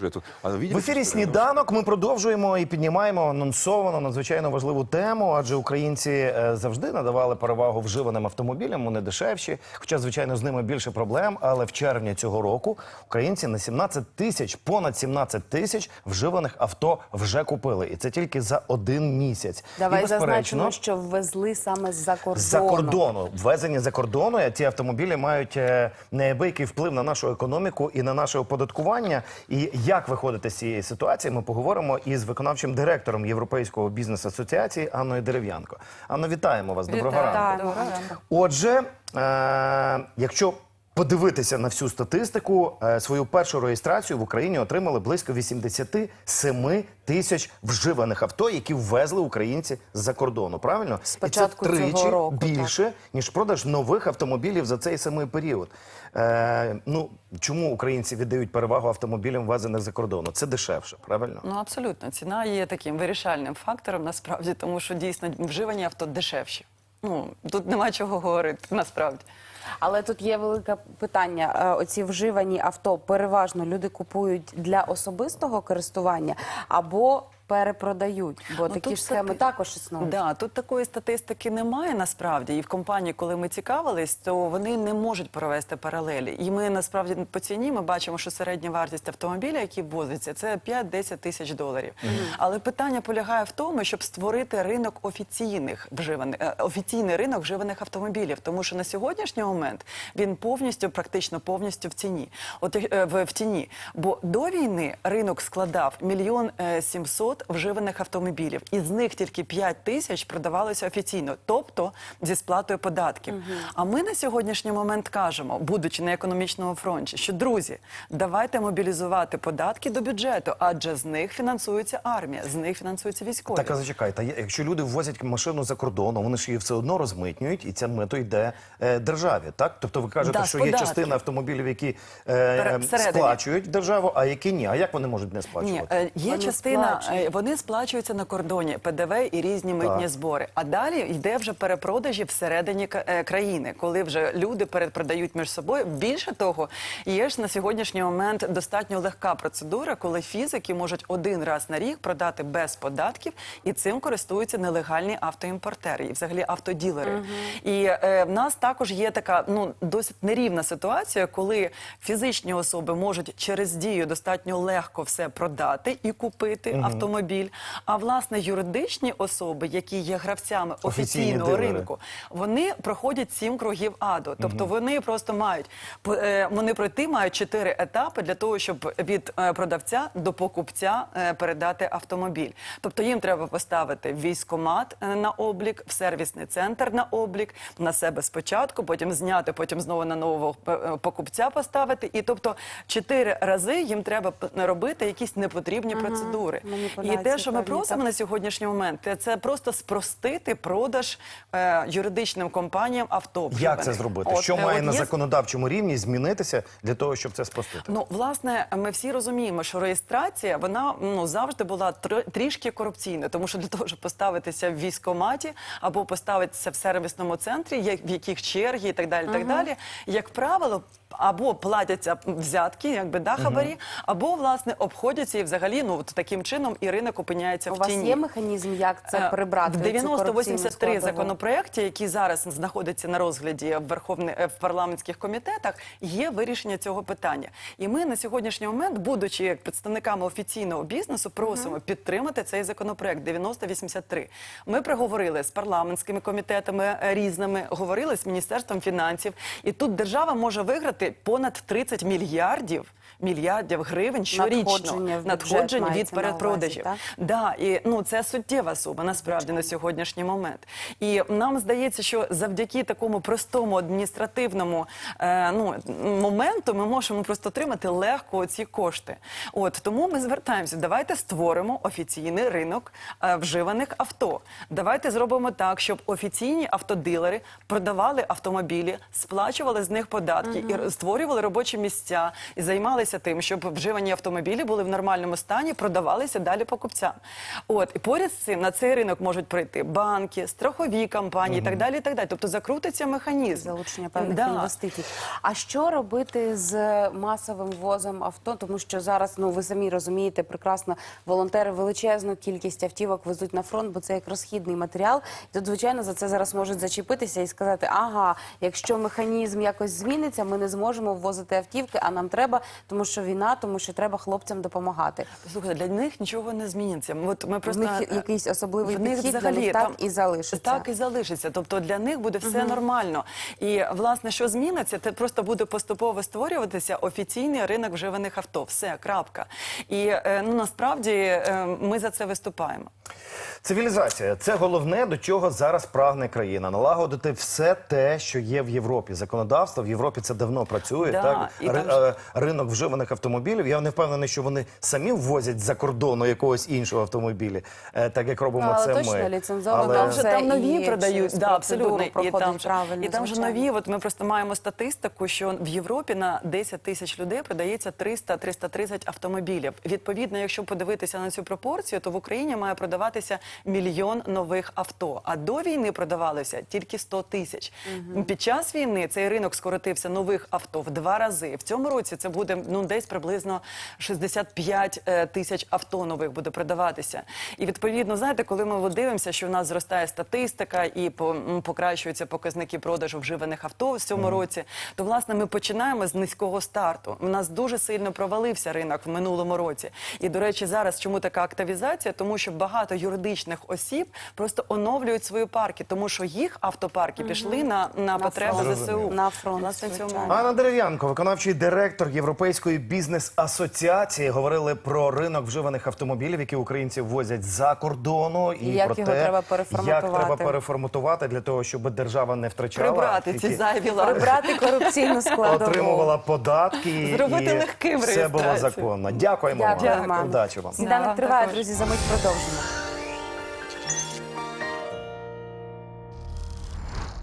Уже тут. А В видели, ефірі сніданок ми продовжуємо і піднімаємо анонсовану надзвичайно важливу тему, адже українці е, завжди надавали перевагу вживаним автомобілям, вони дешевші. Хоча, звичайно, з ними більше проблем. Але в червні цього року українці на 17 тисяч, понад 17 тисяч вживаних авто вже купили, і це тільки за один місяць. Давай і, зазначимо, що ввезли саме з-за кордону. з-за кордону, ввезені за кордону, а ці автомобілі мають е, неабиякий вплив на нашу економіку і на наше оподаткування. І як виходити з цієї ситуації, ми поговоримо із виконавчим директором Європейського бізнес асоціації Анною Дерев'янко. Анно, вітаємо вас. Доброго ранку. Так, Отже, е, якщо подивитися на всю статистику, е, свою першу реєстрацію в Україні отримали близько 87 тисяч вживаних авто, які ввезли українці з-за кордону. Правильно? З початку І це цього року, більше ніж продаж нових автомобілів за цей самий період. Е, ну чому українці віддають перевагу автомобілям, ввезених за кордону? Це дешевше, правильно? Ну абсолютно ціна є таким вирішальним фактором насправді, тому що дійсно вживані авто дешевші. Ну тут нема чого говорити насправді. Але тут є велике питання. Е, Оці вживані авто переважно люди купують для особистого користування або перепродають, бо ну, такі ж схеми стати... також існують. Да, Тут такої статистики немає насправді. І в компанії, коли ми цікавились, то вони не можуть провести паралелі. І ми насправді по ціні ми бачимо, що середня вартість автомобіля, який возиться, це 5-10 тисяч доларів. Mm. Але питання полягає в тому, щоб створити ринок офіційних вживаних е, офіційний ринок вживаних автомобілів, тому що на сьогоднішній момент він повністю, практично повністю в ціні. От е, в, в тіні, бо до війни ринок складав мільйон е, сімсот. 500 вживаних автомобілів, із них тільки 5 тисяч продавалися офіційно, тобто зі сплатою податків. Угу. А ми на сьогоднішній момент кажемо, будучи на економічному фронті, що друзі, давайте мобілізувати податки до бюджету, адже з них фінансується армія, з них фінансується військові. Так, а зачекайте, якщо люди ввозять машину за кордоном, вони ж її все одно розмитнюють, і ця мито йде е, державі. Так, тобто ви кажете, да, що податки. є частина автомобілів, які е, сплачують державу, а які ні. А як вони можуть не сплачувати? Ні, е, Є вони частина. Сплачують вони сплачуються на кордоні ПДВ і різні митні Так. збори. А далі йде вже перепродажі всередині е, країни, коли вже люди перепродають між собою. Більше того, є ж на сьогоднішній момент достатньо легка процедура, коли фізики можуть один раз на рік продати без податків, і цим користуються нелегальні автоімпортери і взагалі автоділери. І е, в нас також є така ну досить нерівна ситуація, коли фізичні особи можуть через дію достатньо легко все продати і купити автомобіль. А власне юридичні особи, які є гравцями Офіційні офіційного дилери. ринку, вони проходять сім кругів аду. Тобто вони просто мають по- е, вони пройти мають чотири етапи для того, щоб від е, продавця до покупця е, передати автомобіль. Тобто їм треба поставити військомат е, на облік, в сервісний центр на облік, на себе спочатку, потім зняти, потім знову на нового е, е, покупця поставити. І тобто чотири рази їм треба п- робити якісь непотрібні процедури. І те, що ми просимо на сьогоднішній момент, це- це просто спростити продаж е, юридичним компаніям авто. Як це зробити? От, що е, має от на є законодавчому рівні змінитися для того, щоб це спростити? Ну, власне, ми всі розуміємо, що реєстрація вона ну завжди була тр- трішки корупційна, тому що для того, щоб поставитися в військкоматі або поставитися в сервісному центрі, як- в яких черги і так далі, так далі, як правило. Або платяться взятки, якби да хабарі, або власне обходяться і взагалі ну от таким чином і ринок опиняється У в вас є механізм, як це Е, прибрати? в цю 90-83 корупційну законопроекті, які зараз знаходяться на розгляді в Верховний е, в парламентських комітетах, є вирішення цього питання. І ми на сьогоднішній момент, будучи представниками офіційного бізнесу, просимо підтримати цей законопроект 9083. Ми проговорили з парламентськими комітетами е, різними, говорили з міністерством фінансів, і тут держава може виграти понад 30 мільярдів. Мільярдів гривень щорічно надходжень від перепродажів. Так? Да, і ну це суттєва сума насправді на сьогоднішній момент. І нам здається, що завдяки такому простому адміністративному е, ну, моменту ми можемо просто отримати легко ці кошти. От тому ми звертаємося. Давайте створимо офіційний ринок е, вживаних авто. Давайте зробимо так, щоб офіційні автодилери продавали автомобілі сплачували з них податки і створювали робочі місця і займалися тим, щоб вживані автомобілі були в нормальному стані, продавалися далі покупцям. От і поряд з цим на цей ринок можуть прийти банки, страхові компанії і так далі. І так далі. Тобто закрутиться механізм. залучення певних Да. інвестицій. А що робити з масовим ввозом авто? Тому що зараз, ну ви самі розумієте, прекрасно волонтери величезну кількість автівок везуть на фронт, бо це як розхідний матеріал. І тут, звичайно, за це зараз можуть зачепитися і сказати: ага, якщо механізм якось зміниться, ми не зможемо ввозити автівки, а нам треба, тому що війна, тому що треба хлопцям допомагати. Слухайте, для них нічого не зміниться. От ми просто них якийсь особливий в них підхід, для них так там- і залишиться. Так і залишиться. Тобто для них буде все нормально. І власне, що зміниться, це просто буде поступово створюватися офіційний ринок вживаних авто. Все, крапка. І е, ну насправді е, ми за це виступаємо. Цивілізація це головне, до чого зараз прагне країна. Налагодити все те, що є в Європі. Законодавство в Європі це давно працює. Да, так Ри- там е, ринок вживаних автомобілів. Я не впевнений, що вони самі ввозять за кордону якогось іншого автомобіля, е, так як робимо але це точно ми. ліцензовано там же там нові і продають, да, абсолютно. І там, проходить же, правильно, і там же нові. От ми просто маємо статистику, що в Європі на 10 тисяч людей продається 300-330 автомобілів. Відповідно, якщо подивитися на цю пропорцію, то в Україні має продаватися мільйон нових авто. А до війни продавалося тільки 100 тисяч. Під час війни цей ринок скоротився нових авто в два рази. В цьому році це буде ну десь приблизно 65 е, тисяч авто нових буде продаватися. І відповідно, знаєте, коли ми дивимося, що в нас зростає статистика і по- покращуються показники продажу вживаних авто в цьому році, то власне ми починаємо з низького старту. У нас дуже сильно провалився ринок в минулому році. І до речі, зараз чому така активізація? Тому що багато юридичних осіб просто оновлюють свої парки, тому що їх автопарки пішли на, на, потреби фронт. ЗСУ. На фронт, Власне, цьому. Анна Дерев'янко, виконавчий директор Європейської бізнес-асоціації, говорили про ринок вживаних автомобілів, які українці ввозять за кордону, і, І як про його те, треба переформатувати. як треба переформатувати для того, щоб держава не втрачала Прибрати ці зайві лапи. Прибрати корупційну складову. отримувала податки Зробити і легким все було законно. Дякуємо Дякую, вам. Мано. Удачі вам. Сніданок триває, друзі, за мить продовжимо.